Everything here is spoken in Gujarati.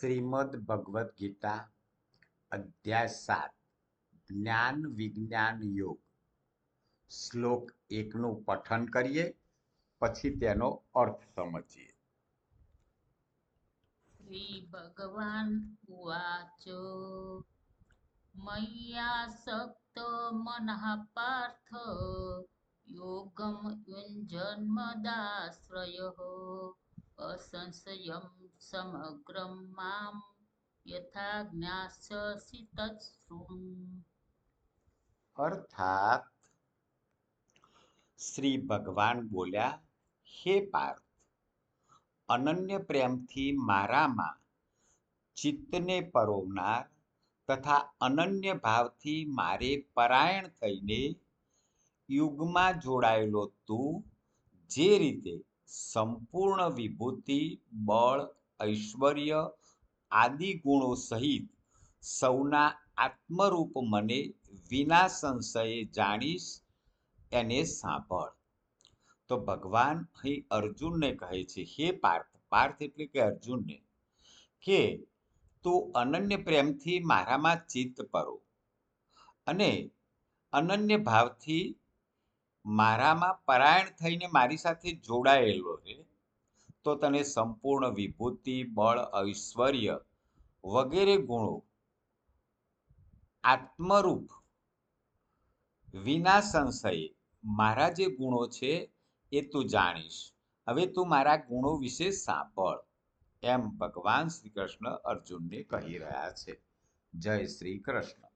શ્રીમદ ભગવદ્ ગીતા અધ્યાય સાત, જ્ઞાન વિજ્ઞાન યોગ. શ્લોક એકનું પઠન કરીએ, પછી તેનો અર્થ સમજીએ. શ્રી ભગવાન ઉવાચો મયા સક્ત મનઃ પાર્થ યોગમ યુંજન્મદાશ્રય અસંશયમ સમગ્રમ મામ યથા જ્ઞાસ્યસि તત્સૃણુ અર્થાત શ્રી ભગવાન બોલ્યા હે પાર્થ અનન્ય પ્રેમથી મારામાં ચિત્તને પરોવનાર તથા અનન્ય ભાવથી મારે પરાયણ થઈને યુગમાં જોડાયેલો તું જે રીતે સંપૂર્ણ વિભૂતિ, બળ, ઐશ્વર્ય આદિ ગુણો સહિત સૌના આત્મરૂપ મને વિના સંશયે જાણીશ, એને સાંભળ. તો ભગવાન અહીં અર્જુનને કહે છે, હે પાર્થ પાર્થ એટલે કે અર્જુનને, કે તું અનન્ય પ્રેમથી મારામાં ચિત્ત પરો અને અનન્ય ભાવથી મારામાં પરાયણ થઈને મારી સાથે જોડાયેલો રહે તો તને સંપૂર્ણ વિભૂતિ, બળ, ઐશ્વર્ય વગેરે ગુણો, આત્મરૂપ વિના સંશયે મારા જે ગુણો છે એ તું જાણીશ. હવે તું મારા ગુણો વિશે સાંભળ. એમ ભગવાન શ્રી કૃષ્ણ અર્જુનને કહી રહ્યા છે. જય શ્રી કૃષ્ણ.